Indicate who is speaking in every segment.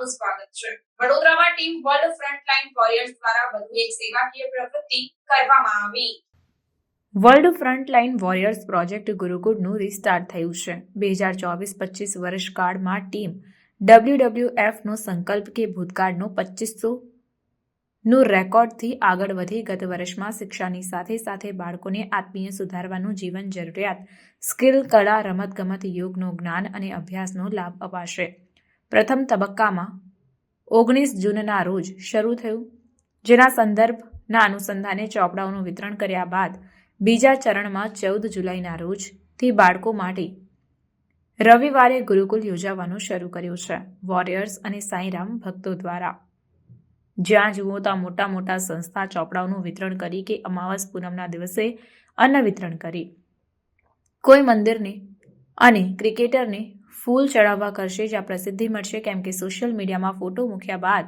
Speaker 1: આપનું સ્વાગત છે. વડોદરામાં ટીમ વર્લ્ડ ફ્રન્ટલાઇન વોરિયર્સ દ્વારા વધુ એક સેવાકીય પ્રવૃત્તિ કરવામાં આવી.
Speaker 2: વર્લ્ડ ફ્રન્ટલાઇન વોરિયર્સ પ્રોજેક્ટ ગુરુકુળનું રિસ્ટાર્ટ થયું છે. બે હજાર ચોવીસ પચીસ વર્ષકાળમાં ટીમ ડબલ્યુડબલ્યુએફનો સંકલ્પ કે ભૂતકાળનો પચીસો રેકોર્ડથી આગળ વધી ગત વર્ષમાં શિક્ષાની સાથે સાથે બાળકોને આત્મીય સુધારવાનું જીવન જરૂરિયાત, સ્કિલ, કળા, રમતગમત, યોગનો જ્ઞાન અને અભ્યાસનો લાભ અપાશે. પ્રથમ તબક્કામાં ઓગણીસ જૂનના રોજ શરૂ થયું. જેના સંદર્ભના અનુસંધાને ચોપડાઓનું વિતરણ કર્યા બાદ બીજા ચરણમાં ચૌદ જુલાઈના રોજથી બાળકો માટે રવિવારે ગુરુકુલ યોજાવાનું શરૂ કર્યું છે, વોરિયર્સ અને સાંઈરામ ભક્તો દ્વારા. જ્યાં જુઓ ત્યાં મોટા મોટા સંસ્થા ચોપડાઓનું વિતરણ કરી કે અમાવાસ પૂનમના દિવસે અન્ન વિતરણ કરી. કોઈ મંદિરને અને ક્રિકેટરને ફૂલ ચડાવવા કરશે, જ્યાં પ્રસિદ્ધિ મળશે, કેમ કે સોશિયલ મીડિયામાં ફોટો મૂક્યા બાદ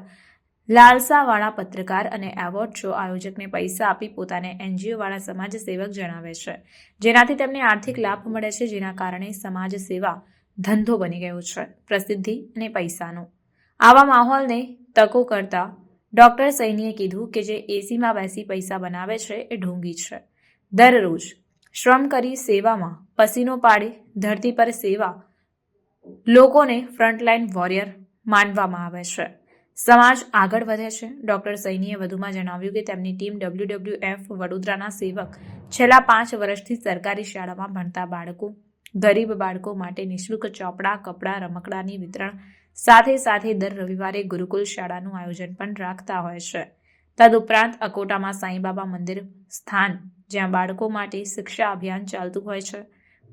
Speaker 2: લાલસાવાળા પત્રકાર અને એવોર્ડ શો આયોજકને પૈસા આપી પોતાને એનજીઓવાળા સમાજ સેવક જણાવે છે. જેનાથી તેમને આર્થિક લાભ મળે છે, જેના કારણે સમાજ સેવા ધંધો બની ગયો છે. પ્રસિદ્ધિ અને પૈસાનો. આવા માહોલને તકો કરતા ડોક્ટર સૈનીએ કીધું કે જે એસીમાં બેસી પૈસા બનાવે છે, એ ઢોંગી છે. દરરોજ શ્રમ કરી સેવામાં પસીનો પાડી, ધરતી પર સેવા લોકોને ફ્રન્ટલાઇન વોરિયર માનવામાં આવે છે. સમાજ આગળ વધે છે. ડોક્ટર સૈનીએ વધુમાં જણાવ્યું કે તેમની ટીમ ડબલ્યુડબલ્યુએફ વડોદરાના સેવક છેલ્લા પાંચ વર્ષથી સરકારી શાળામાં ભણતા બાળકો, ગરીબ બાળકો માટે નિઃશુલ્ક ચોપડા, કપડાં, રમકડાની વિતરણ સાથે સાથે દર રવિવારે ગુરુકુલ શાળાનું આયોજન પણ રાખતા હોય છે. તદુપરાંત અકોટામાં સાંઈબાબા મંદિર સ્થાન, જ્યાં બાળકો માટે શિક્ષા અભિયાન ચાલતું હોય છે.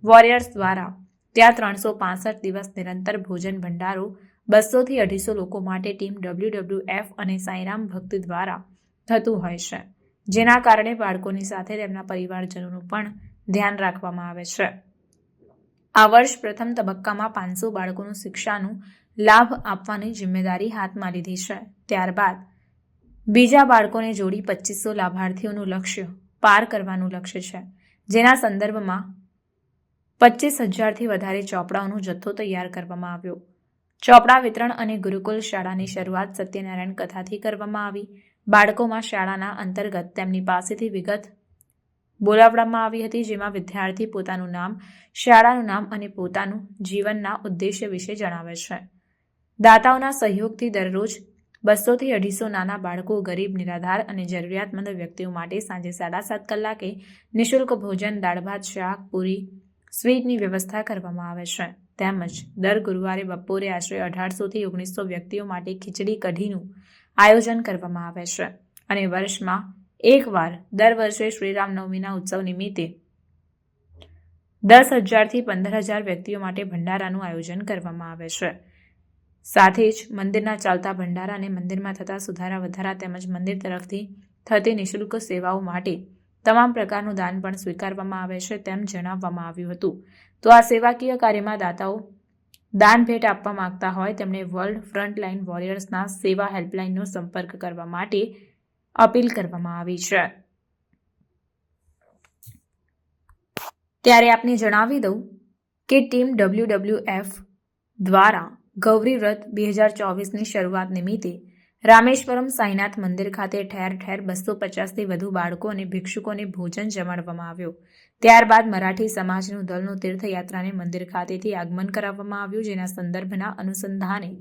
Speaker 2: વોરિયર્સ દ્વારા ત્યાં ત્રણસો પાસઠ દિવસ નિરંતર ભોજન ભંડારો, બસોથી અઢીસો લોકો માટે ટીમ ડબલ્યુડબલ્યુએફ અને સાંઈરામ ભક્તિ દ્વારા થતું હોય છે, જેના કારણે બાળકોની સાથે તેમના પરિવારજનોનું પણ ધ્યાન રાખવામાં આવે છે. આ વર્ષ પ્રથમ તબક્કામાં પાંચસો બાળકોનું શિક્ષાનું લાભ આપવાની જિમ્મેદારી હાથમાં લીધી છે, ત્યારબાદ બીજા બાળકોને જોડી પચીસો લાભાર્થીઓનું લક્ષ્ય પાર કરવાનું લક્ષ્ય છે, જેના સંદર્ભમાં પચીસ હજારથી વધારે ચોપડાઓનો જથ્થો તૈયાર કરવામાં આવ્યો. ચોપડા વિતરણ અને ગુરુકુલ શાળાની શરૂઆત સત્યનારાયણ કથાથી કરવામાં આવી. બાળકોમાં શાળાના અંતર્ગત તેમની પાસેથી વિગત બોલાવવામાં આવી હતી, જેમાં વિદ્યાર્થી પોતાનું નામ, શાળાનું નામ અને પોતાનું જીવનના ઉદ્દેશ્ય વિશે જણાવે છે. દાતાઓના સહયોગથી દરરોજ બસોથી અઢીસો નાના બાળકો ગરીબ, નિરાધાર અને જરૂરિયાતમંદ વ્યક્તિઓ માટે સાંજે સાડા સાત કલાકે નિઃશુલ્ક ભોજન દાળ ભાત શાક, પૂરી સ્વીટની વ્યવસ્થા કરવામાં આવે છે. તેમજ, દર ગુરુવારે બપોરે આશરે અઢારસોથી ઓગણીસો વ્યક્તિઓ માટે ખીચડી કઢીનું આયોજન કરવામાં આવે છે. અને વર્ષમાં એકવાર દર વર્ષે શ્રીરામનવમીના ઉત્સવ નિમિત્તે દસ હજારથી પંદર હજાર વ્યક્તિઓ માટે ભંડારાનું આયોજન કરવામાં આવે છે. સાથે જ મંદિરના ચાલતા ભંડારા અને મંદિરમાં થતા સુધારા વધારા તેમજ મંદિર તરફથી થતી નિઃશુલ્ક સેવાઓ માટે તમામ પ્રકારનું દાન પણ સ્વીકારવામાં આવે છે તેમ જણાવવામાં આવ્યું હતું. તો આ સેવાકીય કાર્યમાં દાતાઓ દાન ભેટ આપવા માંગતા હોય તેમણે વર્લ્ડ ફ્રન્ટલાઇન વોરિયર્સના સેવા હેલ્પલાઇનનો સંપર્ક કરવા માટે અપીલ કરવામાં આવી છે. ત્યારે આપને જણાવી દઉં કે ટીમ ડબલ્યુડબલ્યુએફ દ્વારા ગૌરી વ્રત બે હજાર ચોવીસની શરૂઆત નિમિત્તે રામેશ્વરમ સાંઈનાથ મંદિર ખાતે ઠેર ઠેર બસો પચાસથી વધુ બાળકો અને ભિક્ષુકોને ભોજન જમાડવામાં આવ્યો. ત્યારબાદ મરાઠી સમાજનું દળનું તીર્થયાત્રાને મંદિર ખાતેથી આગમન કરાવવામાં આવ્યું, જેના સંદર્ભના અનુસંધાને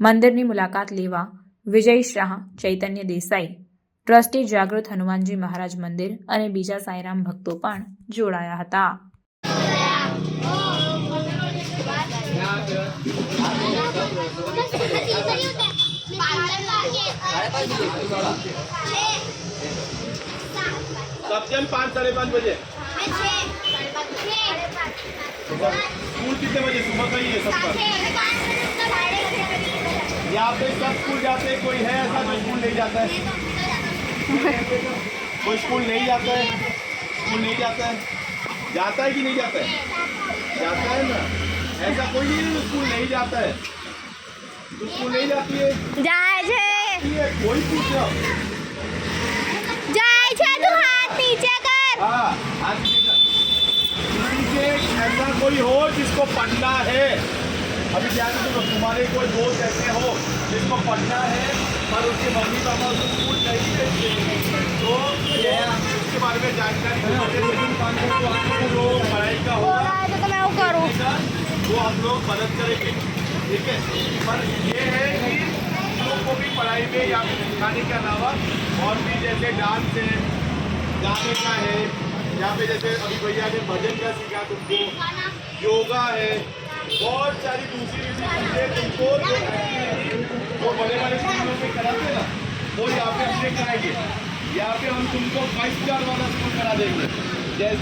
Speaker 2: મંદિરની મુલાકાત લેવા વિજય શાહ, ચૈતન્ય દેસાઈ, ટ્રસ્ટી જાગૃત હનુમાનજી મહારાજ મંદિર અને બીજા સાંઈરામ ભક્તો પણ જોડાયા હતા.
Speaker 3: कब से पाँच, साढ़े पाँच बजे? स्कूल कितने बजे? सुबह का ही है सबका यहाँ पे सब स्कूल जाते हैं, कोई है ऐसा जो स्कूल नहीं जाता है। कोई स्कूल नहीं जाता है, स्कूल नहीं जाता है। जाता है कि नहीं जाता है? जाता है ना। ऐसा कोई नहीं स्कूल नहीं जाता है तो स्कूल नहीं जाती है
Speaker 4: જાય છે
Speaker 3: ये कोई पूछो
Speaker 4: જાય છે તું હાથ નીચે કર
Speaker 3: हाँ आज नीचे ऐसा कोई हो जिसको पढ़ना है अभी ध्यान रखो तुम्हारे कोई दोस्त ऐसे हो जिसको पढ़ना है पर उसके मम्मी पापा उसको स्कूल नहीं भेजते तो ये इसके बारे में जानकारी दो। जो पढ़ाई का
Speaker 4: બોલ
Speaker 3: होगा
Speaker 4: આવે તો તમે આવું કરો
Speaker 3: वो हम लोग मदद करेंगे ठीक है? पर ये है कि लोग को भी पढ़ाई में या फिर सिखाने के अलावा और भी जैसे डांस है, गाने का है, या फिर जैसे अभी भैया ने भजन का सीखा तुमको, योगा है, बहुत सारी दूसरी दूसरी चीज़ें तुमको वो बड़े बड़े स्कूलों में कराते ना, वो यहाँ पे हमने कराएँगे यहाँ पे हम तुमको फाइव स्टार वाला स्कूल करा देंगे। जैसे